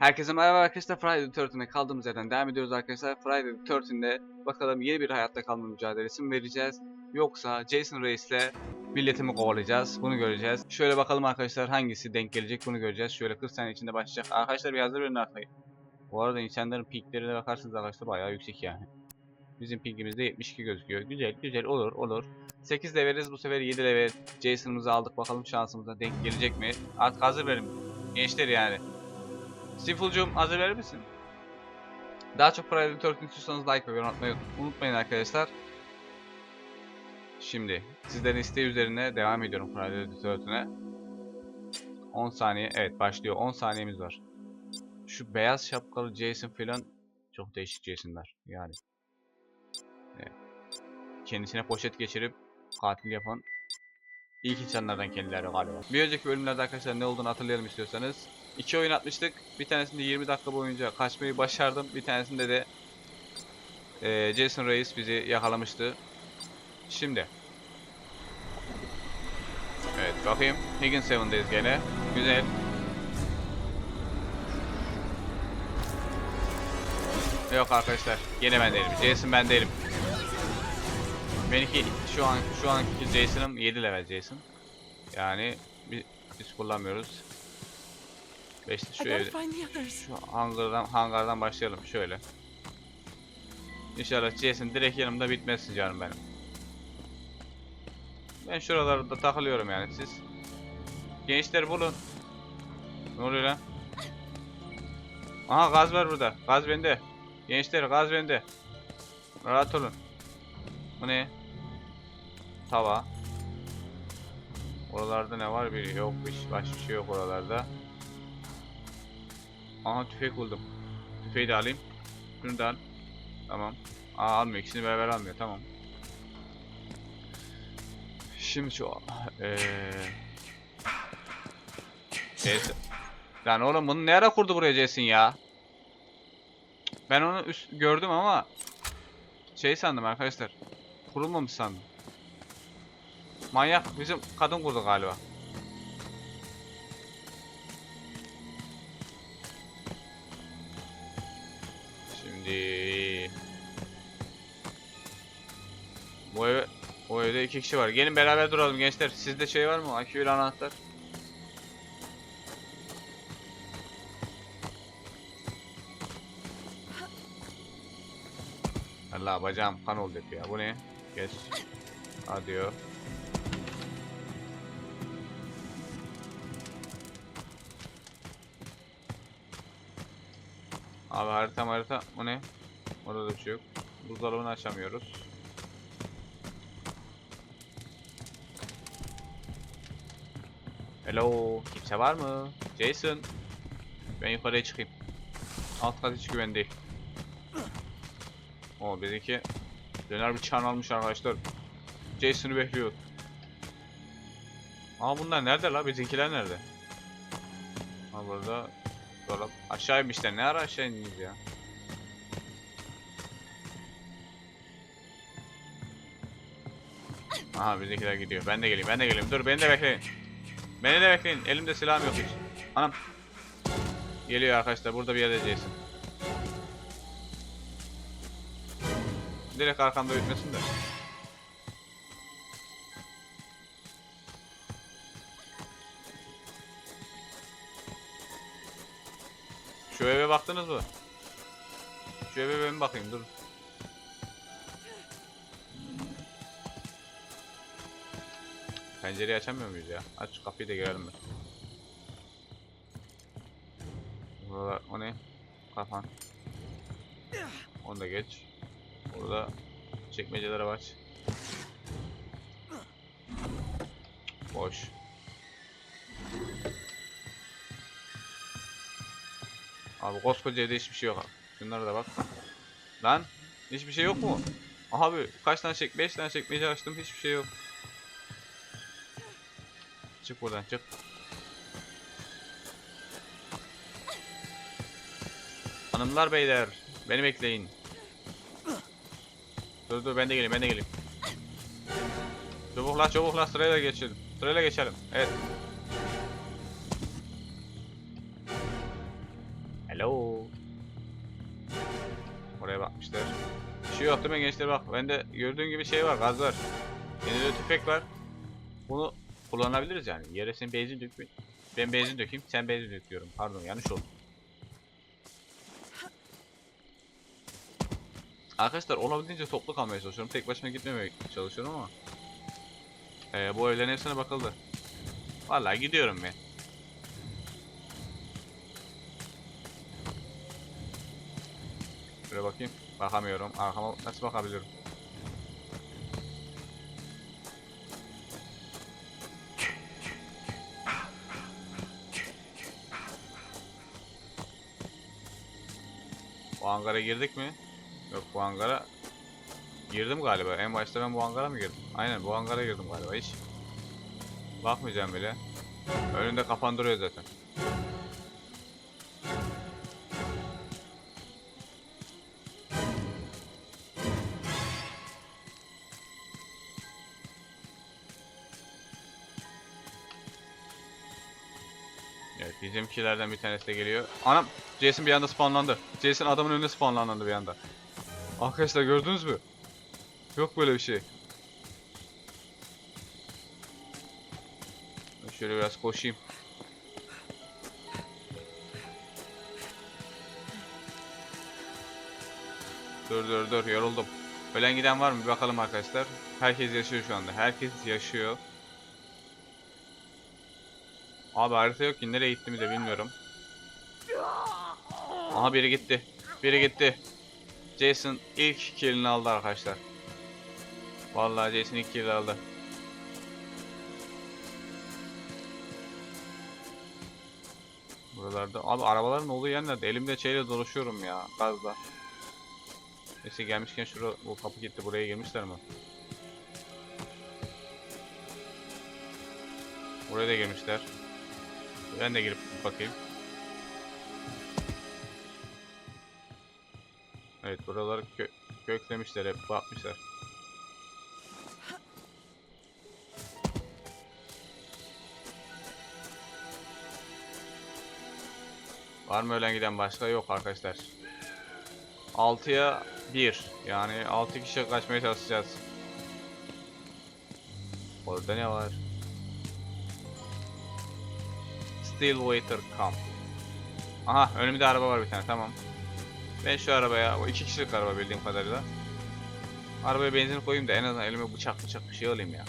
Herkese merhaba arkadaşlar. Friday the 13'e kaldığımız yerden devam ediyoruz arkadaşlar. Friday the 13'de bakalım yeni bir hayatta kalma mücadelesi mi vereceğiz? Yoksa Jason Reis'le milleti mi kovalayacağız? Bunu göreceğiz. Şöyle bakalım arkadaşlar hangisi denk gelecek bunu göreceğiz. Şöyle 40 saniye içinde başlayacak. Arkadaşlar bir hazır verin arkayı. Bu arada insanların pinklerine bakarsanız arkadaşlar bayağı yüksek yani. Bizim pinkimizde 72 gözüküyor. Güzel güzel olur olur. 8 leveliz bu sefer 7 level Jason'ımızı aldık bakalım şansımıza denk gelecek mi? Artık hazır verin. Gençler yani. Sifulcum hazır verir misin? Daha çok the 13 istiyorsanız like ve yorum atmayı unutmayın arkadaşlar. Şimdi sizlerin isteği üzerine devam ediyorum the 13'e. 10 saniye evet başlıyor 10 saniyemiz var. Şu beyaz şapkalı Jason falan çok değişik Jason'lar yani. Kendisine poşet geçirip katil yapan ilk insanlardan kendileri galiba. Bir önceki bölümlerde arkadaşlar ne olduğunu hatırlayalım istiyorsanız. İki oyun atmıştık. Bir tanesinde 20 dakika boyunca kaçmayı başardım. Bir tanesinde de eee, Jason Reis bizi yakalamıştı. Şimdi. Evet bakayım. Higgins 7'deyiz gene. Güzel. Yok arkadaşlar. Gene ben değilim. Jason ben değilim. Benimki şu an şu anki Jason'ım 7 level Jason. Yani biz, biz kullanmıyoruz. Beşte I şu şu hangardan hangardan başlayalım şöyle. İnşallah Jason direkt yanımda bitmezsin canım benim. Ben şuralarda takılıyorum yani siz. Gençler bulun. Ne oluyor lan? Aha gaz var burada. Gaz bende. Gençler gaz bende. Rahat olun. Bu ne? Tava. Oralarda ne var biri yok bir başka bir şey yok oralarda. Aha tüfek buldum. Tüfeği de alayım. Şunu da al. Tamam. Aa almıyor ikisini beraber almıyor tamam. Şimdi şu eee Jason. Lan oğlum bunu ne ara kurdu buraya Jason ya? Ben onu üst gördüm ama şey sandım arkadaşlar. Kurulmamış sandım. Manyak bizim kadın kurdu galiba. Şimdi bu eve bu evde iki kişi var. Gelin beraber duralım gençler. Sizde şey var mı? Akü ile anahtar. Allah bacağım kan oldu ya. Bu ne? Geç. Hadi Abi harita harita. Bu ne? Orada da bir şey yok. Buzdolabını açamıyoruz. Hello. Kimse var mı? Jason. Ben yukarıya çıkayım. Alt kat hiç güven değil. O bizimki döner çan almış arkadaşlar. Jason'ı bekliyor. Aa bunlar nerede la? Bizimkiler nerede? Ha burada dolap. Aşağı inmişler. Ne ara aşağı indiniz ya? Aha bizimkiler gidiyor. Ben de geleyim. Ben de geleyim. Dur beni de bekleyin. Beni de bekleyin. Elimde silahım yok hiç. Anam. Geliyor arkadaşlar. Burada bir yerde Jason. Direkt arkamda bitmesin de. Şu eve baktınız mı? Şu eve ben bakayım dur. Pencereyi açamıyor muyuz ya? Aç kapıyı da girelim ben. Burada o ne? Kafan. Onu da geç. Burada çekmecelere aç. Boş. Abi koskoca evde hiçbir şey yok. Şunlara da bak. Lan hiçbir şey yok mu? Abi kaç tane çek? 5 tane çekmece açtım hiçbir şey yok. Çık buradan çık. Hanımlar beyler beni bekleyin. Dur dur ben de geleyim ben de geleyim. Çabuk la çabuk la sırayla geçelim. Sırayla geçelim. Evet. Şey yok değil mi gençler bak. Bende gördüğün gibi şey var gaz var. Yine tüfek var. Bunu kullanabiliriz yani. Yere sen benzin dök. Ben benzin dökeyim sen benzin dök diyorum. Pardon yanlış oldu. Arkadaşlar olabildiğince toplu kalmaya çalışıyorum. Tek başıma gitmemeye çalışıyorum ama. Ee, bu evlerin hepsine bakıldı. Vallahi gidiyorum ben. Şuraya bakayım. Bakamıyorum. Arkama nasıl bakabilirim? Bu hangara girdik mi? Yok bu hangara girdim galiba. En başta ben bu hangara mı girdim? Aynen bu hangara girdim galiba hiç. Bakmayacağım bile. Önünde kafan duruyor zaten. Bizimkilerden bir tanesi de geliyor. Anam Jason bir anda spawnlandı. Jason adamın önüne spawnlandı bir anda. Arkadaşlar gördünüz mü? Yok böyle bir şey. Şöyle biraz koşayım. Dur dur dur yoruldum. Ölen giden var mı? Bir bakalım arkadaşlar. Herkes yaşıyor şu anda. Herkes yaşıyor. Abi harita yok ki nereye gitti mi de bilmiyorum. Aha biri gitti. Biri gitti. Jason ilk killini aldı arkadaşlar. Vallahi Jason ilk killini aldı. Buralarda abi arabaların olduğu yerlerde elimde şeyle dolaşıyorum ya gazla. Neyse gelmişken şurada bu kapı gitti buraya girmişler mi? Buraya da girmişler. Ben de girip bakayım. Evet buraları kö köklemişler hep bakmışlar. Var mı ölen giden başka? Yok arkadaşlar. 6'ya 1. Yani 6 kişi kaçmaya çalışacağız. Orada ne var? Stillwater Camp. Aha önümde araba var bir tane tamam. Ben şu arabaya, o iki kişilik araba bildiğim kadarıyla. Arabaya benzin koyayım da en azından elime bıçak bıçak bir şey alayım ya.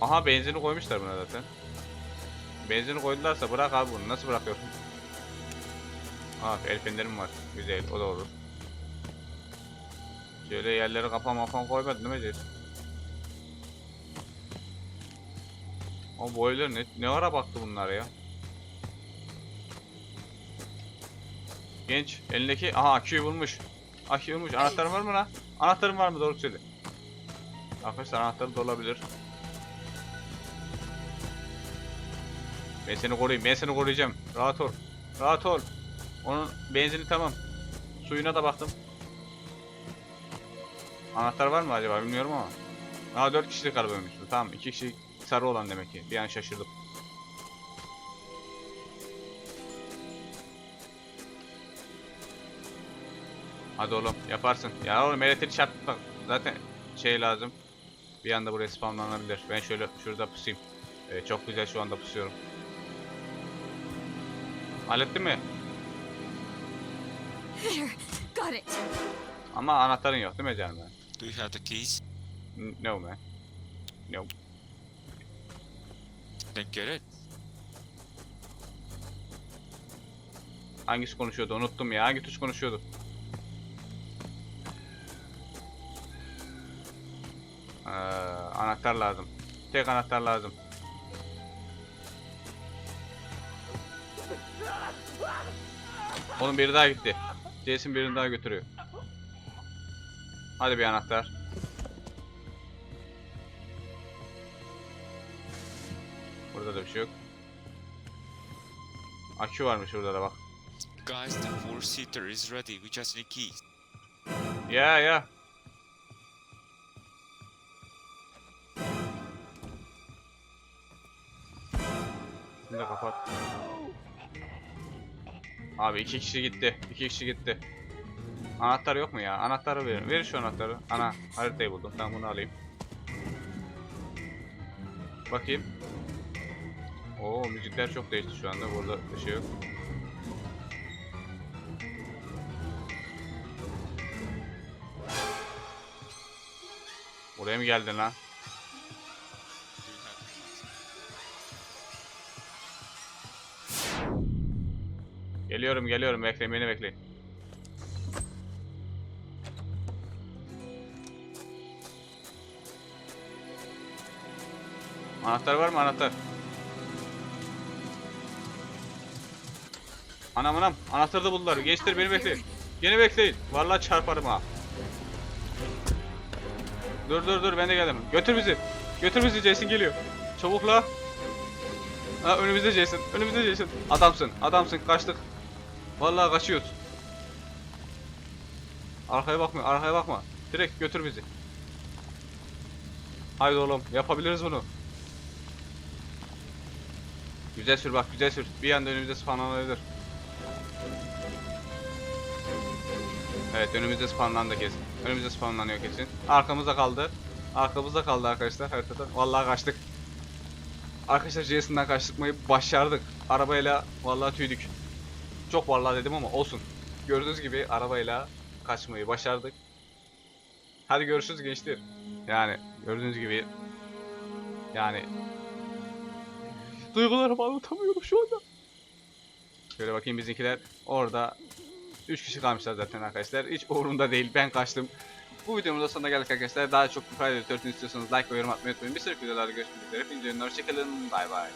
Aha benzini koymuşlar buna zaten. Benzini koydularsa bırak abi bunu. Nasıl bırakıyorsun? Ah el fenerim var. Güzel o da olur. Şöyle yerlere kapan mapan koymadın değil mi Jason? Bu evler ne, ne ara baktı bunlar ya? Genç elindeki aha aküyü bulmuş. Aküyü bulmuş. Anahtarın var mı lan? Anahtarın var mı? Doğru söyle. Arkadaşlar anahtarı da olabilir. Ben seni koruyayım. Ben seni koruyacağım. Rahat ol. Rahat ol. Onun benzini tamam. Suyuna da baktım. Anahtar var mı acaba bilmiyorum ama. Aa 4 kişilik arabaymış. Tamam 2 kişi sarı olan demek ki. Bir an şaşırdım. Hadi oğlum yaparsın. Ya oğlum elektrik çarptı. Zaten şey lazım. Bir anda buraya spamlanabilir. Ben şöyle şurada pusayım. Evet, çok güzel şu anda pusuyorum. Hallettin mi? There, got it. Ama anahtarın yok değil mi canım? Do you have the keys? N- No man. No. Then get it. Hangisi konuşuyordu unuttum ya. Hangi tuş konuşuyordu? Ee, anahtar lazım. Tek anahtar lazım. Oğlum biri daha gitti. Jason birini daha götürüyor. Hadi bir anahtar. Burada da bir şey yok. Akü varmış burada da bak. Guys, the war seater is ready. We just need keys. Yeah, yeah. Şimdi kapat. Abi iki kişi gitti. İki kişi gitti. Anahtar yok mu ya? Anahtarı verin. Verin şu anahtarı. Ana haritayı buldum. Ben bunu alayım. Bakayım. Oo müzikler çok değişti şu anda. Burada bir şey yok. Buraya mı geldin lan? Geliyorum geliyorum bekleyin beni bekleyin. Anahtar var mı anahtar? Anam anam anahtarı da buldular. Gençler beni bekleyin. Beni bekleyin. Vallahi çarparım ha. Dur dur dur ben de geldim. Götür bizi. Götür bizi Jason geliyor. Çabuk la. Ha önümüzde Jason. Önümüzde Jason. Adamsın. Adamsın. Kaçtık. Vallahi kaçıyoruz. Arkaya bakma, arkaya bakma. Direkt götür bizi. Haydi oğlum, yapabiliriz bunu. Güzel sür bak, güzel sür. Bir anda önümüzde spawnlanabilir. Evet, önümüzde spawnlandı kesin. Önümüzde spawnlanıyor kesin. Arkamızda kaldı. Arkamızda kaldı arkadaşlar haritada. Vallahi kaçtık. Arkadaşlar Jason'dan kaçtıkmayı başardık. Arabayla vallahi tüydük. Çok vallahi dedim ama olsun. Gördüğünüz gibi arabayla kaçmayı başardık. Hadi görüşürüz gençler. Yani gördüğünüz gibi yani duygularımı anlatamıyorum şu anda. Şöyle bakayım bizimkiler orada 3 kişi kalmışlar zaten arkadaşlar. Hiç umurumda değil. Ben kaçtım. Bu videomuzun da sonuna geldik arkadaşlar. Daha çok the 13 istiyorsanız like ve yorum atmayı unutmayın. Bir sonraki videolarda görüşmek üzere. Hepinize hoşçakalın. Bay bay.